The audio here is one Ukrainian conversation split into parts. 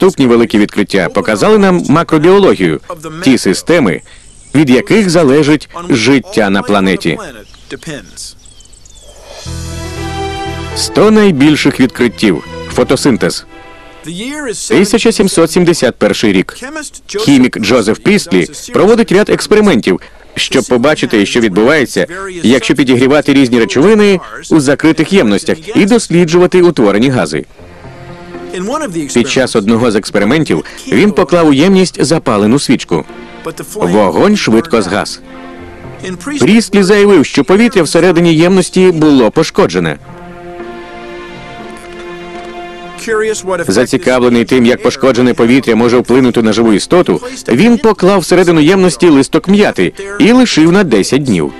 наступні великі відкриття показали нам макробіологію, ті системи, від яких залежить життя на планеті. 100 найбільших відкриттів. Фотосинтез. 1771 рік. Хімік Джозеф Прістлі проводить ряд експериментів, щоб побачити, що відбувається, якщо підігрівати різні речовини у закритих ємностях і досліджувати утворені гази. Під час одного з експериментів він поклав у ємність запалену свічку. Вогонь швидко згас. Прістлі заявив, що повітря всередині ємності було пошкоджене. Зацікавлений тим, як пошкоджене повітря може вплинути на живу істоту, він поклав всередину ємності листок м'яти і лишив на 10 днів.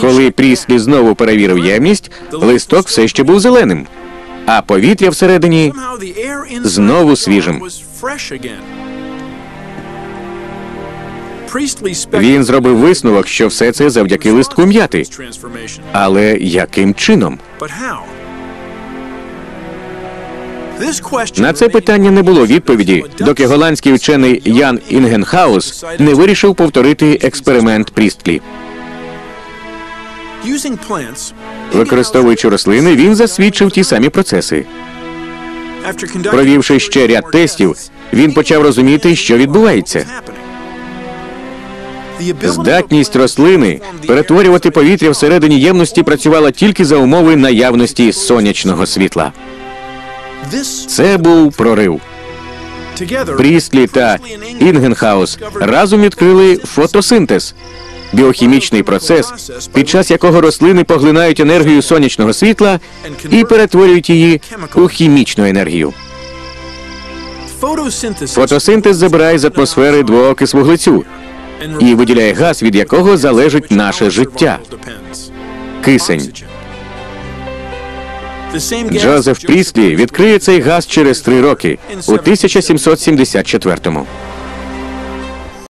Коли Пріслі знову перевірив ємність, листок все ще був зеленим, а повітря всередині знову свіжим. він зробив висновок, що все це завдяки листку м'яти. Але яким чином? На це питання не було відповіді, доки голландський вчений Ян Інгенхаус не вирішив повторити експеримент Прістлі. Використовуючи рослини, він засвідчив ті самі процеси. Провівши ще ряд тестів, він почав розуміти, що відбувається. Здатність рослини перетворювати повітря всередині ємності працювала тільки за умови наявності сонячного світла. Це був прорив. Прістлі та Інгенхаус разом відкрили фотосинтез, біохімічний процес, під час якого рослини поглинають енергію сонячного світла і перетворюють її у хімічну енергію. Фотосинтез забирає з атмосфери двоокис вуглецю і виділяє газ, від якого залежить наше життя. Кисень. Джозеф Пріслі відкриє цей газ через три роки у 1774-му.